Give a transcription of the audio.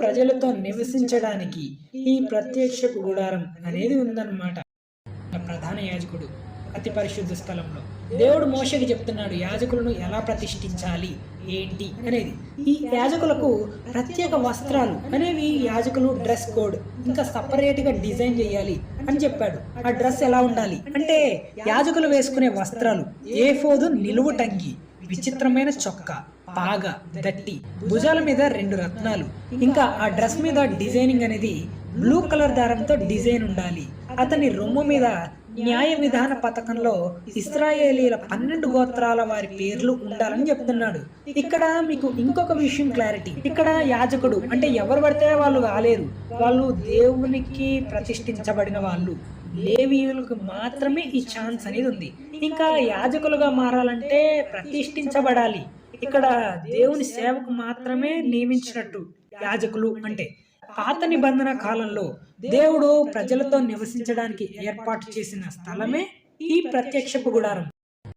ప్రజలతో నివసించడానికి ఈ ప్రత్యక్ష గుడారం అనేది ఉందన్నమాట. ప్రధాన యాజకుడు అతి పరిశుద్ధ స్థలంలో. దేవుడు మోషకి చెప్తున్నాడు యాజకులను ఎలా ప్రతిష్ఠించాలి? ఏంటి? అనేది. ఈ యాజకులకు ప్రత్యేక వస్త్రాలు అనేవి యాజకులు డ్రెస్ కోడ్ ఇంకా సపరేట్గా డిజైన్ చేయాలి అని చెప్పాడు. ఆ డ్రెస్ ఎలా ఉండాలి? అంటే యాజకులు వేసుకునే వస్త్రాలు ఏ ఫోదు నిలువు టంగి విచిత్రమైన చొక్కా పాగ దట్టి భుజాల మీద రెండు రత్నాలు. ఇంకా ఆ డ్రెస్ మీద డిజైనింగ్ అనేది బ్లూ కలర్ దారంతో డిజైన్ ఉండాలి. అతని రొమ్ము మీద న్యాయ విధాన పథకంలో ఇస్రాయేలీల పన్నెండు గోత్రాల వారి పేర్లు ఉండాలని చెప్తున్నాడు. ఇక్కడ మీకు ఇంకొక విషయం క్లారిటీ. ఇక్కడ యాజకుడు అంటే ఎవరు పడితే వాళ్ళు కాలేరు వాళ్ళు దేవునికి ప్రతిష్ఠించబడిన వాళ్ళు. లేవీయులకు మాత్రమే ఈ ఛాన్స్ అనేది ఉంది. ఇంకా యాజకులుగా మారాలంటే ప్రతిష్ఠించబడాలి. ఇక్కడ దేవుని సేవకు మాత్రమే నియమించినట్టు యాజకులు అంటే పాత నిబంధన కాలంలో దేవుడు ప్రజలతో నివసించడానికి ఏర్పాటు చేసిన స్థలమే ఈ ప్రత్యక్షపు గుడారం.